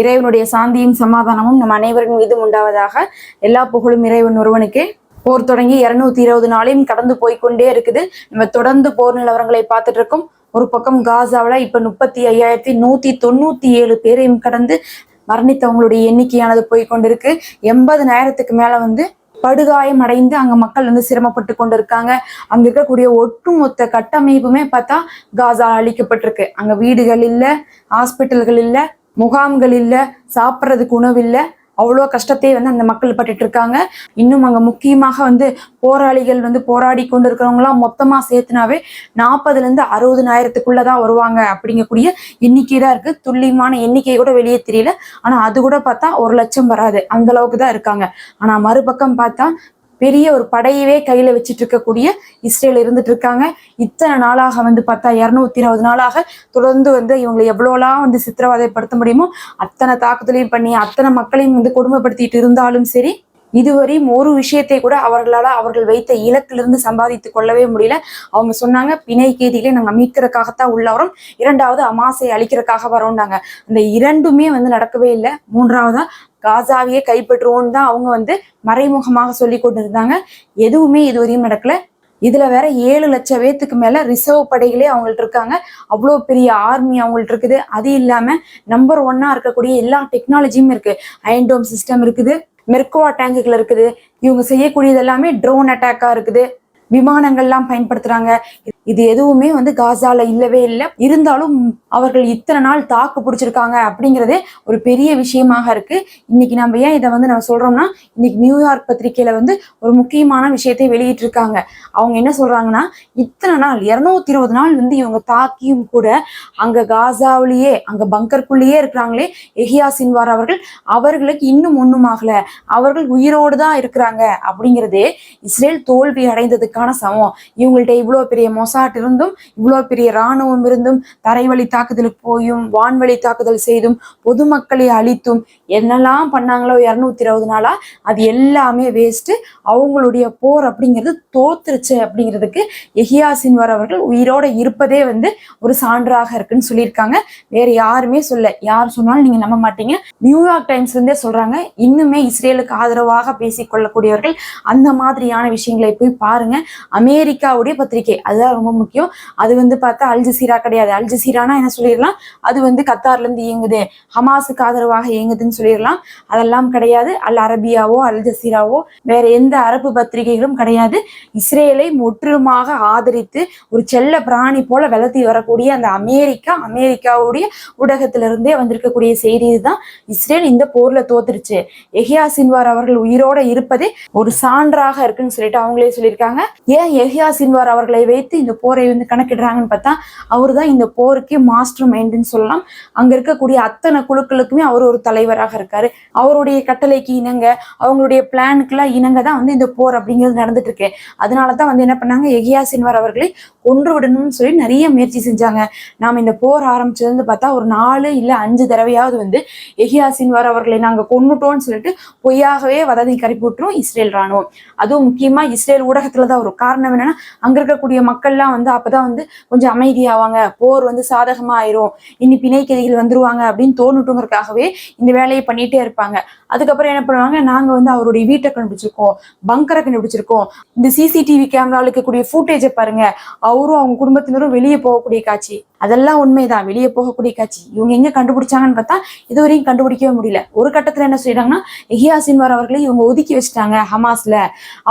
இறைவனுடைய சாந்தியும் சமாதானமும் நம் அனைவரின் மீதும் உண்டாவதாக எல்லா புகழும் இறைவன் ஒருவனுக்கே. போர் தொடங்கி இருநூத்தி இருபது நாளையும் கடந்து போய்க்கொண்டே இருக்குது. நம்ம தொடர்ந்து போர் நிலவரங்களை பார்த்துட்டு இருக்கோம் ஒரு பக்கம் காசாவில் இப்போ முப்பத்தி ஐயாயிரத்தி நூற்றி தொண்ணூற்றி ஏழு பேரையும் கடந்து மரணித்தவங்களுடைய எண்ணிக்கையானது போய்கொண்டிருக்கு எண்பது எண்பதுனாயிரத்துக்கு மேலே வந்து படுகாயம் அடைந்து அங்க மக்கள் வந்து சிரமப்பட்டு கொண்டு இருக்காங்க அங்க இருக்கக்கூடிய ஒட்டுமொத்த கட்டமைப்புமே பார்த்தா காசா அழிக்கப்பட்டிருக்கு. அங்க வீடுகள் இல்ல ஹாஸ்பிட்டல்கள் இல்லை முகாம்கள் இல்லை சாப்பிட்றதுக்கு உணவு இல்லை அவ்வளோ கஷ்டத்தையே வந்து அந்த மக்கள் பட்டுட்டு இருக்காங்க இன்னும் அங்கே முக்கியமாக வந்து போராளிகள் வந்து போராடி கொண்டு இருக்கிறவங்களாம் மொத்தமாக சேர்த்துனாவே நாற்பதுலேருந்து அறுபதுனாயிரத்துக்குள்ளதான் வருவாங்க அப்படிங்கக்கூடிய எண்ணிக்கை தான் இருக்கு. துல்லியமான எண்ணிக்கை கூட வெளியே தெரியல. ஆனா அது கூட பார்த்தா ஒரு லட்சம் வராது. அந்த அளவுக்கு தான் இருக்காங்க. ஆனா மறுபக்கம் பார்த்தா பெரிய ஒரு படையவே கையில வச்சுட்டு இருக்கக்கூடிய இஸ்ரேல் இருந்துட்டு இருக்காங்க இத்தனை நாளாக வந்து பார்த்தா இருநூத்தி இருபது நாளாக தொடர்ந்து வந்து இவங்களை எவ்வளோலாம் வந்து சித்திரவதைப்படுத்த முடியுமோ அத்தனை தாக்குதலையும் பண்ணி அத்தனை மக்களையும் வந்து கொடுமைப்படுத்திட்டு இருந்தாலும் சரி இதுவரையும் ஒரு விஷயத்தை கூட அவர்களால அவர்கள் வைத்த இலக்கிலிருந்து சம்பாதித்து கொள்ளவே முடியல. அவங்க சொன்னாங்க பிணை கேதிகளை நாங்க மீட்கிறதுக்காகத்தான் உள்ள வரோம் இரண்டாவது அமாசை அழிக்கிறதுக்காக வரோம்னாங்க அந்த இரண்டுமே வந்து நடக்கவே இல்லை. மூன்றாவதா காசாவையே கைப்பற்றுவோம்னு தான் அவங்க வந்து மறைமுகமாக சொல்லி கொண்டு இருந்தாங்க எதுவுமே இதுவரையும் நடக்கல. இதுல வேற ஏழு லட்சம் பேத்துக்கு மேல ரிசர்வ் படைகளே அவங்கள்ட்ட இருக்காங்க. அவ்வளோ பெரிய ஆர்மி அவங்கள்ட்ட இருக்குது. அது இல்லாம நம்பர் ஒன்னா இருக்கக்கூடிய எல்லா டெக்னாலஜியும் இருக்கு. அயன்டோம் சிஸ்டம் இருக்குது. மெர்கோவா டேங்குகள் இருக்குது. இவங்க செய்யக்கூடியது எல்லாமே ட்ரோன் அட்டாக்கா இருக்குது. விமானங்கள்லாம் பயன்படுத்துறாங்க. இது எதுவுமே வந்து காசால இல்லவே இல்லை. இருந்தாலும் அவர்கள் இத்தனை நாள் தாக்கு பிடிச்சிருக்காங்க அப்படிங்கிறதே ஒரு பெரிய விஷயமாக இருக்கு. இன்னைக்கு நம்ம ஏன் இதை வந்து நம்ம சொல்றோம்னா இன்னைக்கு நியூயார்க் பத்திரிகையில வந்து ஒரு முக்கியமான விஷயத்தை வெளியிட்டிருக்காங்க. அவங்க என்ன சொல்றாங்கன்னா இத்தனை நாள் இருநூத்தி இருபது நாள் வந்து இவங்க தாக்கியும் கூட அங்க காசாவிலேயே அங்க பங்கர்க்குள்ளேயே இருக்கிறாங்களே. எஹியா சின்வார் அவர்கள் அவர்களுக்கு இன்னும் ஒன்றும் ஆகல. அவர்கள் உயிரோடு தான் இருக்கிறாங்க அப்படிங்கிறதே இஸ்ரேல் தோல்வி அடைந்ததுக்கான சமம். இவங்கள்ட்ட இவ்வளோ பெரிய மோசம் மொசாட் இருந்தும் இவ்வளோ பெரிய இராணுவம் இருந்தும் தரைவழி தாக்குதலுக்கு போயும் வான்வழி தாக்குதல் செய்தும் பொதுமக்களை அழித்தும் என்னெல்லாம் பண்ணாங்களோ இரநூத்தி இருபது நாளா அது எல்லாமே வேஸ்ட்டு அவங்களுடைய போர் அப்படிங்கிறது தோத்துருச்சு அப்படிங்கிறதுக்கு எஹியா சின்வர் அவர்கள் உயிரோட இருப்பதே வந்து ஒரு சான்றாக இருக்குன்னு சொல்லியிருக்காங்க. வேற யாருமே சொல்ல யார் சொன்னாலும் நீங்க நம்ப மாட்டீங்க. நியூயார்க் டைம்ஸ் இருந்தே சொல்றாங்க இன்னுமே இஸ்ரேலுக்கு ஆதரவாக பேசிக் கொள்ளக்கூடியவர்கள் அந்த மாதிரியான விஷயங்களை போய் பாருங்க. அமெரிக்காவுடைய பத்திரிகை அதுதான் ரொம்ப முக்கியம். அது வந்து பார்த்தா அல்ஜசீரா கிடையாது. அல்ஜசீரானா என்ன சொல்லிடலாம்? அது வந்து கத்தார்ல இருந்து இயங்குது. ஹமாஸுக்கு ஆதரவாக இயங்குதுன்னு சொல்லிடலாம். அதெல்லாம் கிடையாது. அல் அரபியாவோ அல் ஜசீராவோ வேற எந்த அரபு பத்திரிகைகளும் கிடையாது. இஸ்ரேலை முற்றிலுமாக ஆதரித்து ஒரு செல்ல பிராணி போல வளர்த்தி வரக்கூடிய அந்த அமெரிக்கா அமெரிக்காவுடைய ஊடகத்திலிருந்தே வந்திருக்கக்கூடிய செய்தி இதுதான். இஸ்ரேல் இந்த போர்ல தோத்துருச்சு. எஹியா சின்வார் அவர்கள் உயிரோட இருப்பதே ஒரு சான்றாக இருக்குன்னு சொல்லிட்டு அவங்களே சொல்லியிருக்காங்க. ஏன் எஹியா சின்வார் அவர்களை வைத்து இந்த இந்த போரை வந்து கணக்கிடுறாங்கன்னு பார்த்தா அவர் தான் இந்த போருக்கே மாஸ்டர் மைண்டுன்னு சொல்லலாம். அங்க இருக்கக்கூடிய அத்தனை குழுக்களுக்குமே அவர் ஒரு தலைவராக இருக்காரு. அவருடைய கட்டளைக்கு இணங்க அவங்களுடைய பிளானுக்கெல்லாம் இணங்க தான் வந்து இந்த போர் அப்படிங்கிறது நடந்துட்டு இருக்கு அதனால தான் வந்து என்ன பண்ணாங்க எகியா சின்வார் அவர்களை கொன்று விடணும்னு சொல்லி நிறைய முயற்சி செஞ்சாங்க. நாம இந்த போர் ஆரம்பிச்சதுன்னு பார்த்தா ஒரு நாலு இல்லை அஞ்சு தடவையாவது வந்து எகியா சின்வார் அவர்களை நாங்கள் கொண்டுட்டோம்னு சொல்லிட்டு பொய்யாகவே வதந்தி கரைப்பி இஸ்ரேல் ராணுவம் அதுவும் முக்கியமாக இஸ்ரேல் ஊடகத்தில் தான் வரும் காரணம் என்னன்னா அங்கே இருக்கக்கூடிய மக்கள் மக்கள்லாம் வந்து அப்பதான் வந்து கொஞ்சம் அமைதியாவாங்க. போர் வந்து சாதகமா ஆயிரும் இனி பிணைக்கதிகள் வந்துருவாங்க அப்படின்னு தோணுட்டுங்கிறதுக்காகவே இந்த வேலையை பண்ணிட்டே இருப்பாங்க. அதுக்கப்புறம் என்ன பண்ணுவாங்க? நாங்க வந்து அவருடைய வீட்டை கண்டுபிடிச்சிருக்கோம். பங்கரை கண்டுபிடிச்சிருக்கோம். இந்த சிசிடிவி கேமராவில் இருக்கக்கூடிய ஃபுட்டேஜை பாருங்க. அவரும் அவங்க குடும்பத்தினரும் வெளியே போகக்கூடிய காட்சி. அதெல்லாம் உண்மைதான். வெளியே போகக்கூடிய காட்சி. இவங்க எங்க கண்டுபிடிச்சாங்கன்னு பார்த்தா இதுவரையும் கண்டுபிடிக்கவே முடியல. ஒரு கட்டத்துல என்ன செய்யறாங்கன்னா எஹியா சின்வார் அவர்களை இவங்க ஒதுக்கி வச்சுட்டாங்க ஹமாஸ்ல.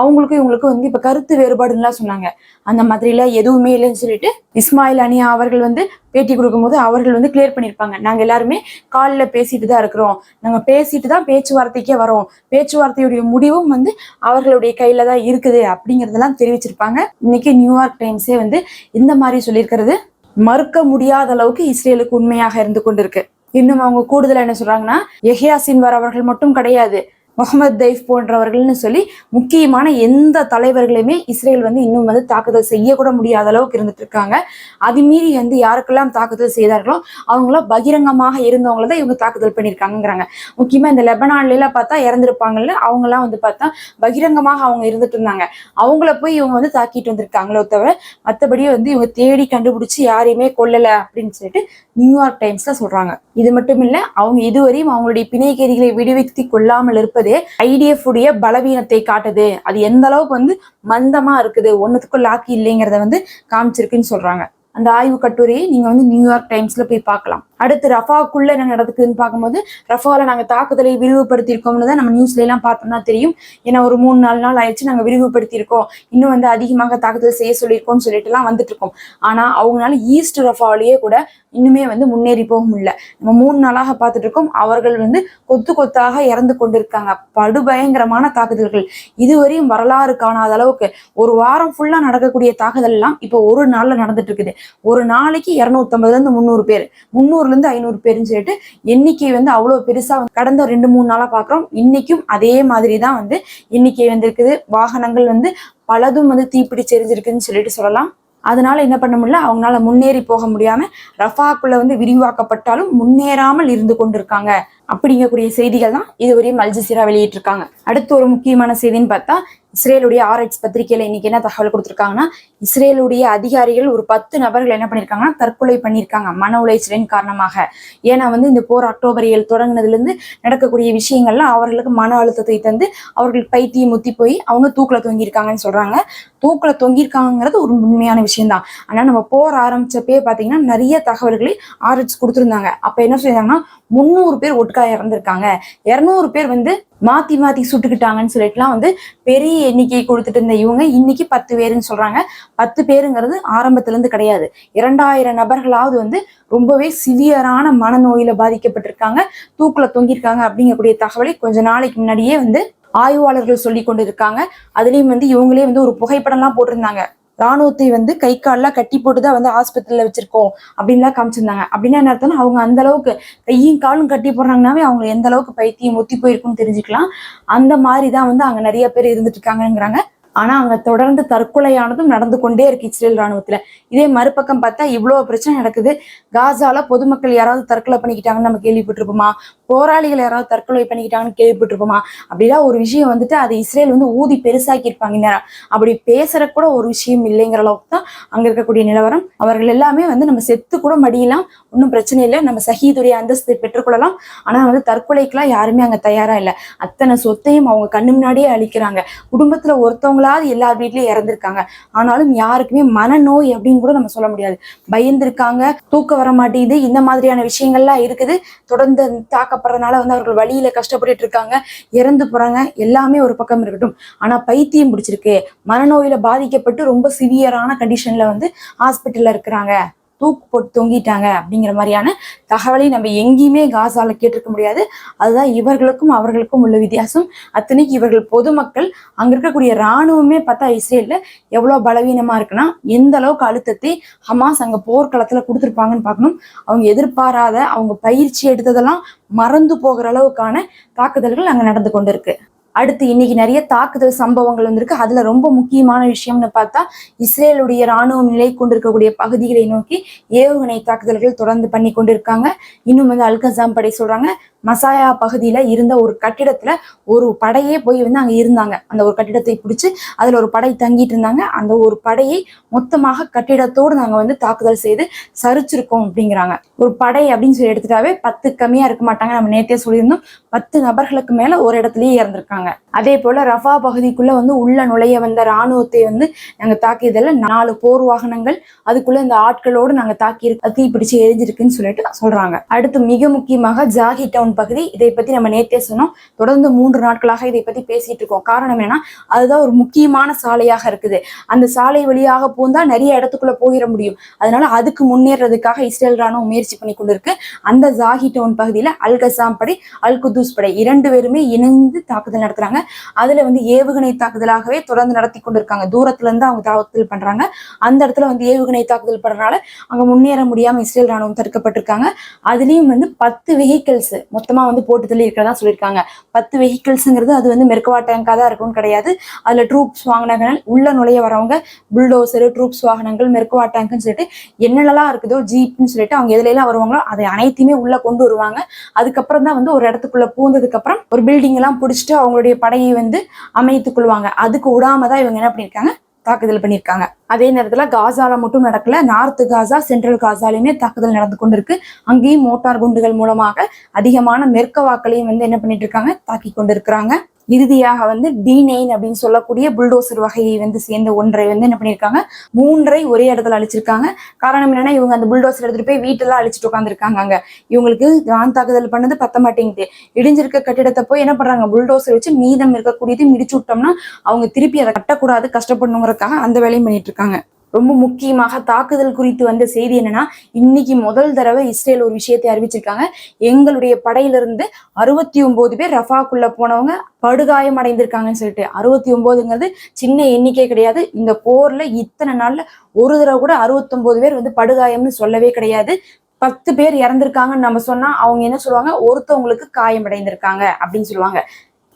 அவங்களுக்கும் இவங்களுக்கும் வந்து இப்ப கருத்து வேறுபாடுலாம் சொன்னாங்க. அந்த மாதிரில எதுவுமே இல்லைன்னு சொல்லிட்டு இஸ்மாயில் அனியா அவர்கள் வந்து பேட்டி கொடுக்கும்போது அவர்கள் வந்து கிளியர் பண்ணியிருப்பாங்க. நாங்க எல்லாருமே காலில் பேசிட்டு தான் இருக்கிறோம். நாங்க பேசிட்டு தான் பேச்சுவார்த்தைக்கே வரோம். பேச்சுவார்த்தையுடைய முடிவும் வந்து அவர்களுடைய கையில தான் இருக்குது அப்படிங்கறதெல்லாம் தெரிவிச்சிருப்பாங்க. இன்னைக்கு நியூயார்க் டைம்ஸே வந்து இந்த மாதிரி சொல்லியிருக்கிறது மறுக்க முடியாத அளவுக்கு இஸ்ரேலுக்கு உண்மையாக இருந்து கொண்டிருக்கு. இன்னும் அவங்க கூடுதலா என்ன சொல்றாங்கன்னா எஹியா சின்வார் அவர்கள் மட்டும் கிடையாது. முகமது தைஃப் போன்றவர்கள்னு சொல்லி முக்கியமான எந்த தலைவர்களையுமே இஸ்ரேல் வந்து இன்னும் வந்து தாக்குதல் செய்யக்கூட முடியாத அளவுக்கு இருந்துட்டு இருக்காங்க அது மீறி வந்து யாருக்கெல்லாம் தாக்குதல் செய்தார்களோ அவங்களாம் பகிரங்கமாக இருந்தவங்கள தான் இவங்க தாக்குதல் பண்ணியிருக்காங்கங்கிறாங்க. முக்கியமா இந்த லெபனான்லாம் பார்த்தா இறந்துருப்பாங்கல்ல அவங்கெல்லாம் வந்து பார்த்தா பகிரங்கமாக அவங்க இருந்துட்டு இருந்தாங்க அவங்கள போய் இவங்க வந்து தாக்கிட்டு வந்திருக்காங்களோ தவிர மற்றபடி வந்து இவங்க தேடி கண்டுபிடிச்சு யாரையுமே கொல்லலை அப்படின்னு சொல்லிட்டு நியூயார்க் டைம்ஸ்ல சொல்றாங்க. இது மட்டும் இல்ல அவங்க இதுவரையும் அவங்களுடைய பிணை கைதிகளை விடுவித்து கொள்ளாமல் இருப்பதே ஐடிஎஃப் உடைய பலவீனத்தை காட்டுது. அது எந்த அளவுக்கு வந்து மந்தமா இருக்குது ஒன்னுத்துக்கும் லாக்கி இல்லைங்கிறத வந்து காமிச்சிருக்குன்னு சொல்றாங்க. அந்த ஆய்வு கட்டுரையை நீங்க வந்து நியூயார்க் டைம்ஸ்ல போய் பார்க்கலாம். அடுத்து ரஃபாக்குள்ள என்ன நடக்குதுன்னு பார்க்கும்போது ரஃபால நாங்க தாக்குதலை விரிவுபடுத்தியிருக்கோம்னு தான் நம்ம நியூஸ்ல எல்லாம் பார்த்தோம்னா தெரியும். ஏன்னா ஒரு மூணு நாலு நாள் ஆயிடுச்சு நாங்க விரிவுபடுத்தியிருக்கோம். இன்னும் வந்து அதிகமாக தாக்குதல் செய்ய சொல்லியிருக்கோம்னு சொல்லிட்டு எல்லாம் வந்துட்டு இருக்கோம் ஆனா அவங்களால ஈஸ்ட் ரஃபாவிலேயே கூட இன்னுமே வந்து முன்னேறி போக முடியல. நம்ம மூணு நாளாக பார்த்துட்டு இருக்கோம் அவர்கள் வந்து கொத்து கொத்தாக இறந்து கொண்டிருக்காங்க. படுபயங்கரமான தாக்குதல்கள். இதுவரையும் வரலாறு காணாத அளவுக்கு ஒரு வாரம் ஃபுல்லா நடக்கக்கூடிய தாக்குதல் எல்லாம் இப்போ ஒரு நாள்ல நடந்துட்டு இருக்குது ஒரு நாளைக்கு இருநூத்தம்பதுல இருந்து முந்நூறு பேர். முந்நூறுல இருந்து ஐநூறு பேருன்னு சொல்லிட்டு எண்ணிக்கை வந்து அவ்வளவு பெருசா கடந்த ரெண்டு மூணு நாளா பாக்குறோம். இன்னைக்கும் அதே மாதிரி தான் வந்து எண்ணிக்கை வந்திருக்குது. வாகனங்கள் வந்து பலதும் வந்து தீப்பிடிச்சு எரிஞ்சிருக்குன்னு சொல்லிட்டு சொல்லலாம். அதனால என்ன பண்ண முடியல? அவங்களால முன்னேறி போக முடியாம ரஃபாக்குள்ள வந்து விரிவாக்கப்பட்டாலும் முன்னேறாமல் இருந்து கொண்டிருக்காங்க. அப்படிங்கக்கூடிய செய்திகள் தான் இதுவரையும் அல்ஜசீரா வெளியிட்டிருக்காங்க. அடுத்து ஒரு முக்கியமான செய்தின்னு பார்த்தா இஸ்ரேலுடைய ஆர்எக்ஸ் பத்திரிகையில இன்னைக்கு என்ன தகவல் கொடுத்துருக்காங்கன்னா இஸ்ரேலுடைய அதிகாரிகள் ஒரு பத்து நபர்கள் என்ன பண்ணிருக்காங்கன்னா தற்கொலை பண்ணியிருக்காங்க மன உளைச்சலின் காரணமாக. ஏன்னா வந்து இந்த போர் அக்டோபர் ஏழு தொடங்கினதுலேருந்து நடக்கக்கூடிய விஷயங்கள்லாம் அவர்களுக்கு மன அழுத்தத்தை தந்து அவர்கள் பைத்தியம் முத்தி போய் அவங்க தூக்கில் தொங்கியிருக்காங்கன்னு சொல்றாங்க. தூக்கில் தொங்கியிருக்காங்கிறது ஒரு உண்மையான விஷயம்தான். ஆனா நம்ம போர் ஆரம்பிச்சப்பே பார்த்தீங்கன்னா நிறைய தகவல்களை ஆர்எக்ஸ் கொடுத்துருந்தாங்க. அப்ப என்ன செய்தாங்கன்னா முந்நூறு பேர் ஒட்டுக்க இறந்திருக்காங்க. இருநூறு பேர் வந்து மாத்தி மாத்தி சுட்டுக்கிட்டாங்கன்னு சொல்லிட்டுலாம் வந்து பெரிய எண்ணிக்கை கொடுத்துட்டு இருந்த இவங்க இன்னைக்கு பத்து பேருன்னு சொல்றாங்க. பத்து பேருங்கிறது ஆரம்பத்துல இருந்து கிடையாது. இரண்டாயிரம் நபர்களாவது வந்து ரொம்பவே சிவியரான மனநோயில பாதிக்கப்பட்டிருக்காங்க. தூக்குல தொங்கியிருக்காங்க அப்படிங்கக்கூடிய தகவலை கொஞ்ச நாளைக்கு முன்னாடியே வந்து ஆய்வாளர்கள் சொல்லி கொண்டு இருக்காங்க அதுலயும் வந்து இவங்களே வந்து ஒரு புகைப்படம்லாம் போட்டிருந்தாங்க. ராணுவத்தை வந்து கை காலெல்லாம் கட்டி போட்டு தான் வந்து ஆஸ்பத்திரியில வச்சிருக்கோம் அப்படின்லாம் காமிச்சிருந்தாங்க. அப்படின்னா என்ன அர்த்தம்னா அவங்க அந்த அளவுக்கு கையும் காலும் கட்டி போடுறாங்கனாவே அவங்க எந்த அளவுக்கு பைத்தியம் ஒத்தி போயிருக்குன்னு தெரிஞ்சுக்கலாம். அந்த மாதிரி தான் வந்து அங்க நிறைய பேர் இருந்துட்டு இருக்காங்கங்கிறாங்க. ஆனா அங்க தொடர்ந்து தற்கொலையானதும் நடந்து கொண்டே இருக்கு இஸ்ரேல் ராணுவத்துல இதே மறுபக்கம் பார்த்தா இவ்வளவு பிரச்சனை நடக்குது. காசால பொதுமக்கள் யாராவது தற்கொலை பண்ணிக்கிட்டாங்கன்னு நம்ம கேள்விப்பட்டிருப்போமா? போராளிகள் யாராவது தற்கொலை பண்ணிக்கிட்டாங்கன்னு கேள்விப்பட்டிருப்போமா? அப்படிலாம் ஒரு விஷயம் வந்துட்டு அது இஸ்ரேல் வந்து ஊதி பெருசாக்கி இருப்பாங்க நேரம் அப்படி பேசுற கூட ஒரு விஷயம் இல்லைங்கிற அளவுக்கு தான் அங்க இருக்கக்கூடிய நிலவரம். அவர்கள் எல்லாமே வந்து நம்ம செத்து கூட மடியலாம் ஒன்றும் பிரச்சனை இல்லை. நம்ம சஹீதுடைய அந்தஸ்தை பெற்றுக்கொள்ளலாம். ஆனா வந்து தற்கொலைக்கெல்லாம் யாருமே அங்க தயாரா இல்லை. அத்தனை சொத்தையும் அவங்க கண்ணு முன்னாடியே அழிக்கிறாங்க. குடும்பத்துல ஒருத்தவங்க ஒருத்தவங்களாவது எல்லார் வீட்லயும் இறந்துருக்காங்க. ஆனாலும் யாருக்குமே மனநோய் அப்படின்னு கூட நம்ம சொல்ல முடியாது. பயந்துருக்காங்க தூக்கம் வர மாட்டேங்குது இந்த மாதிரியான விஷயங்கள்லாம் இருக்குது. தொடர்ந்து தாக்கப்படுறதுனால வந்து அவர்கள் வழியில கஷ்டப்பட்டுட்டு இருக்காங்க. இறந்து போறாங்க. எல்லாமே ஒரு பக்கம் இருக்கட்டும். ஆனா பைத்தியம் பிடிச்சிருக்கு. மனநோயில பாதிக்கப்பட்டு ரொம்ப சிவியரான கண்டிஷன்ல வந்து ஹாஸ்பிட்டல்ல இருக்கிறாங்க. தூக்கு போட்டு தொங்கிட்டாங்க அப்படிங்கிற மாதிரியான தகவலை நம்ம எங்கேயுமே காசால கேட்டிருக்க முடியாது. அதுதான் இவர்களுக்கும் அவர்களுக்கும் உள்ள வித்தியாசம். அத்தனைக்கு இவர்கள் பொதுமக்கள் அங்க இருக்கக்கூடிய இராணுவமே பார்த்தா இஸ்ரேல்ல எவ்வளவு பலவீனமா இருக்குன்னா எந்த அளவுக்கு அழுத்தத்தை ஹமாஸ் அங்க போர்க்களத்துல கொடுத்துருப்பாங்கன்னு பார்க்கணும். அவங்க எதிர்பாராத அவங்க பயிற்சி எடுத்ததெல்லாம் மறந்து போகிற அளவுக்கான தாக்குதல்கள் அங்க நடந்து கொண்டிருக்கு. அடுத்து இன்னைக்கு நிறைய தாக்குதல் சம்பவங்கள் வந்திருக்கு. அதுல ரொம்ப முக்கியமான விஷயம்னு பார்த்தா இஸ்ரேலுடைய ராணுவம் நிலை கொண்டிருக்கக்கூடிய பகுதிகளை நோக்கி ஏவுகணை தாக்குதல்கள் தொடர்ந்து பண்ணி கொண்டிருக்காங்க. இன்னும் வந்து அல்கசாம் படை சொல்றாங்க மசாயா பகுதியில இருந்த ஒரு கட்டிடத்துல ஒரு படையே போய் வந்து அங்க இருந்தாங்க. அந்த ஒரு கட்டிடத்தை பிடிச்சு அதுல ஒரு படை தங்கிட்டு இருந்தாங்க. அந்த ஒரு படையை மொத்தமாக கட்டிடத்தோடு நாங்க வந்து தாக்குதல் செய்து சரிச்சிருக்கோம் அப்படிங்கிறாங்க. ஒரு படை அப்படின்னு சொல்லி எடுத்துட்டாவே பத்து கம்மியா இருக்க மாட்டாங்க. நம்ம நேத்தே சொல்லியிருந்தோம் பத்து நபர்களுக்கு மேல ஒரு இடத்துலயே இறந்திருக்காங்க. அதே போல ரஃபா பகுதிக்குள்ள வந்து உள்ள நுழைய வந்த ராணுவத்தை வந்து நாங்க தாக்கியதில் நாலு போர் வாகனங்கள். அதுக்குள்ள இந்த ஆட்களோடு நாங்க தாக்கி இருக்கு தீப்பிடிச்சு எரிஞ்சிருக்குன்னு சொல்லிட்டு சொல்றாங்க. அடுத்து மிக முக்கியமாக ஜாகி டவுன் பகுதி. இதை பத்தி நம்ம நேத்தே சொன்னோம். தொடர்ந்து மூன்று நாட்களாக இதை பத்தி பேசிட்டு இருக்கோம். காரணம் என்னன்னா அதுதான் ஒரு முக்கியமான சாலையாக இருக்குது. அந்த சாலை வழியாக போந்தா நிறைய இடத்துக்குள்ள போயிட முடியும். அதனால அதுக்கு முன்னேறதுக்காக இஸ்ரேல் ராணுவம் முயற்சி பண்ணி கொண்டிருக்கு. அந்த ஜாகி டவுன் பகுதியில அல் கசாம் படை அல் குதூஸ் படை இரண்டு பேருமே இணைந்து தாக்குதல் நடத்துறாங்க. அதுல வந்து ஏவுகணை தாக்குதலாகவே தொடர்ந்து நடத்தி கொண்டிருக்காங்க. தூரத்துல இருந்து அவங்க தாக்குதல் பண்றாங்க. அந்த இடத்துல வந்து ஏவுகணை தாக்குதல் பண்றதுனால அங்க முன்னேற முடியாம இஸ்ரேல் ராணுவம் தடுக்கப்பட்டிருக்காங்க. அதுலயும் வந்து பத்து வெஹிக்கிள்ஸ் மொத்தமா வந்து போட்டு தள்ளி இருக்கிறதா சொல்லியிருக்காங்க. பத்து வெஹிக்கிள்ஸ்ங்கிறது அது வந்து மெர்கவா டேங்கா தான் இருக்கும்னு கிடையாது. அதுல ட்ரூப்ஸ் வாங்கினாங்க உள்ள நுழைய வரவங்க புல்டோசரு ட்ரூப்ஸ் வாகனங்கள் மெருக்குவா டேங்க்னு சொல்லிட்டு என்னென்னலாம் இருக்குதோ ஜீப்னு சொல்லிட்டு அவங்க எதுல எல்லாம் வருவாங்களோ அதை அனைத்தையுமே உள்ள கொண்டு வருவாங்க. அதுக்கப்புறம் தான் வந்து ஒரு இடத்துக்குள்ள பூந்ததுக்கு அப்புறம் ஒரு பில்டிங் எல்லாம் பிடிச்சிட்டு அவங்களுடைய படையை வந்து அமைத்துக் கொள்வாங்க. அதுக்கு விடாம தான் இவங்க என்ன பண்ணியிருக்காங்க தாக்குதல் பண்ணியிருக்காங்க அதே நேரத்துல காசால மட்டும் நடக்கல. நார்த் காசா சென்ட்ரல் காசாலையுமே தாக்குதல் நடந்து கொண்டிருக்கு. அங்கேயும் மோட்டார் குண்டுகள் மூலமாக அதிகமான மெர்க்கவாக்களையும் வந்து என்ன பண்ணிட்டு இருக்காங்க? தாக்கி கொண்டிருக்கிறாங்க. இறுதியாக வந்து டி நைன் அப்படின்னு சொல்லக்கூடிய புல்டோசர் வகையை வந்து சேர்ந்த ஒன்றை வந்து என்ன பண்ணியிருக்காங்க? மூன்றை ஒரே இடத்துல அழிச்சிருக்காங்க. காரணம் என்னன்னா இவங்க அந்த புல்டோசர் எடுத்துட்டு போய் வீட்டெல்லாம் அழிச்சிட்டு உட்காந்துருக்காங்க அங்க. இவங்களுக்கு கான் தாக்குதல் பண்ணது பத்த மாட்டேங்குது இடிஞ்சிருக்க கட்டிடத்தை போய் என்ன பண்றாங்க? புல்டோசர் வச்சு மீதம் இருக்கக்கூடியது மிடிச்சு விட்டோம்னா அவங்க திருப்பி அதை கட்டக்கூடாது கஷ்டப்படணுங்கிறதுக்காக அந்த வேலையும் பண்ணிட்டு இருக்காங்க. ரொம்ப முக்கியமாக தாக்குதல் குறித்து வந்த செய்தி என்னன்னா இன்னைக்கு முதல் தடவை இஸ்ரேல் ஒரு விஷயத்தை அறிவிச்சிருக்காங்க. எங்களுடைய படையிலிருந்து அறுபத்தி ஒன்பது பேர் ரஃபாக்குள்ள போனவங்க படுகாயம் அடைந்திருக்காங்கன்னு சொல்லிட்டு. அறுபத்தி ஒன்பதுங்கிறது சின்ன எண்ணிக்கை கிடையாது. இந்த போர்ல இத்தனை நாள்ல ஒரு தடவை கூட அறுபத்தொன்பது பேர் வந்து படுகாயம்னு சொல்லவே கிடையாது. பத்து பேர் இறந்திருக்காங்கன்னு நம்ம சொன்னா அவங்க என்ன சொல்லுவாங்க? ஒருத்தவங்களுக்கு காயம் அடைந்திருக்காங்க அப்படின்னு சொல்லுவாங்க.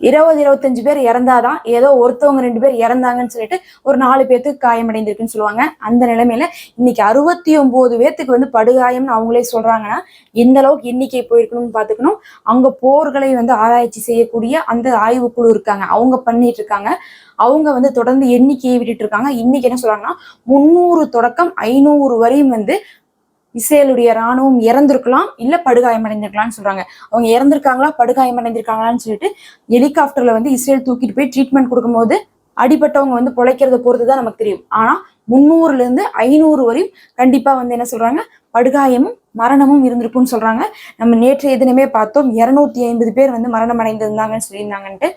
இருபது இருபத்தஞ்சு பேர் இறந்தாதான் ஏதோ ஒருத்தவங்க ரெண்டு பேர் இறந்தாங்கன்னு சொல்லிட்டு ஒரு நாலு பேர்த்துக்கு காயமடைந்திருக்குன்னு சொல்லுவாங்க. அந்த நிலைமையில இன்னைக்கு அறுபத்தி ஒன்பது பேர்த்துக்கு வந்து படுகாயம்னு அவங்களே சொல்றாங்கன்னா எந்த அளவுக்கு எண்ணிக்கை போயிருக்கணும்னு பாத்துக்கணும் அங்க போர்களை வந்து ஆராய்ச்சி செய்யக்கூடிய அந்த ஆய்வுக்குழு இருக்காங்க. அவங்க பண்ணிட்டு இருக்காங்க. அவங்க வந்து தொடர்ந்து எண்ணிக்கையை விட்டுட்டு இருக்காங்க. இன்னைக்கு என்ன சொல்றாங்கன்னா முந்நூறு தொடக்கம் ஐநூறு வரையும் வந்து இஸ்ரேலுடைய ராணுவம் இறந்திருக்கலாம் இல்ல படுகாயமடைந்திருக்கலாம்னு சொல்றாங்க. அவங்க இறந்திருக்காங்களா படுகாயமடைந்திருக்காங்களான்னு சொல்லிட்டு ஹெலிகாப்டர்ல வந்து இஸ்ரேல் தூக்கிட்டு போய் ட்ரீட்மெண்ட் கொடுக்கும்போது அடிபட்டவங்க வந்து பொழைக்கிறத பொறுத்து தான் நமக்கு தெரியும். ஆனா முந்நூறுல இருந்து ஐநூறு வரையும் கண்டிப்பா வந்து என்ன சொல்றாங்க படுகாயமும் மரணமும் இருந்திருக்கும்னு சொல்றாங்க. நம்ம நேற்றைய தினமே பார்த்தோம் இரநூத்தி ஐம்பது பேர் வந்து மரணம் அடைந்திருந்தாங்கன்னு சொல்லியிருந்தாங்கன்ட்டு.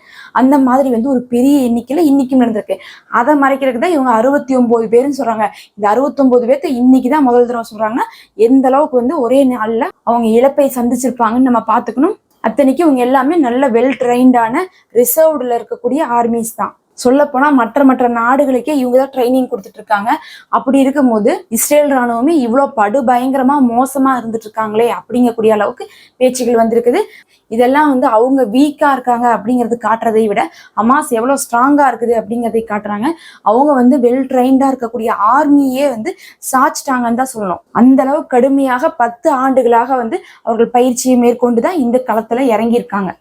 அந்த மாதிரி வந்து ஒரு பெரிய எண்ணிக்கையில இன்னைக்கும் நடந்திருக்கு. அதை மறைக்கிறதுக்கு தான் இவங்க அறுபத்தி ஒன்பது பேருன்னு சொல்றாங்க. இந்த அறுபத்தொன்பது பேர்த்த இன்னைக்கு தான் முதல் தடவை சொல்றாங்கன்னா எந்த அளவுக்கு வந்து ஒரே நாள்ல அவங்க இழப்பை சந்திச்சிருப்பாங்கன்னு நம்ம பார்த்துக்கணும். அத்தனைக்கு இவங்க எல்லாமே நல்ல வெல் ட்ரைன்டான ரிசர்வ்டில் இருக்கக்கூடிய ஆர்மிஸ் தான். சொல்லப்போனால் மற்ற மற்ற நாடுகளுக்கே இவங்க தான் ட்ரைனிங் கொடுத்துட்டு இருக்காங்க அப்படி இருக்கும்போது இஸ்ரேல் ராணுவமே இவ்வளோ படு பயங்கரமா மோசமாக இருந்துட்டு இருக்காங்களே அப்படிங்கக்கூடிய அளவுக்கு பேச்சுகள் வந்திருக்குது. இதெல்லாம் வந்து அவங்க வீக்காக இருக்காங்க அப்படிங்கிறது காட்டுறதை விட அமாஸ் எவ்வளோ ஸ்ட்ராங்காக இருக்குது அப்படிங்கிறதை காட்டுறாங்க. அவங்க வந்து வெல் ட்ரைன்டாக இருக்கக்கூடிய ஆர்மியே வந்து சாச்சிட்டாங்கன்னு தான் சொல்லணும். அந்த அளவு கடுமையாக பத்து ஆண்டுகளாக வந்து அவர்கள் பயிற்சியை மேற்கொண்டு தான் இந்த களத்தில் இறங்கியிருக்காங்க.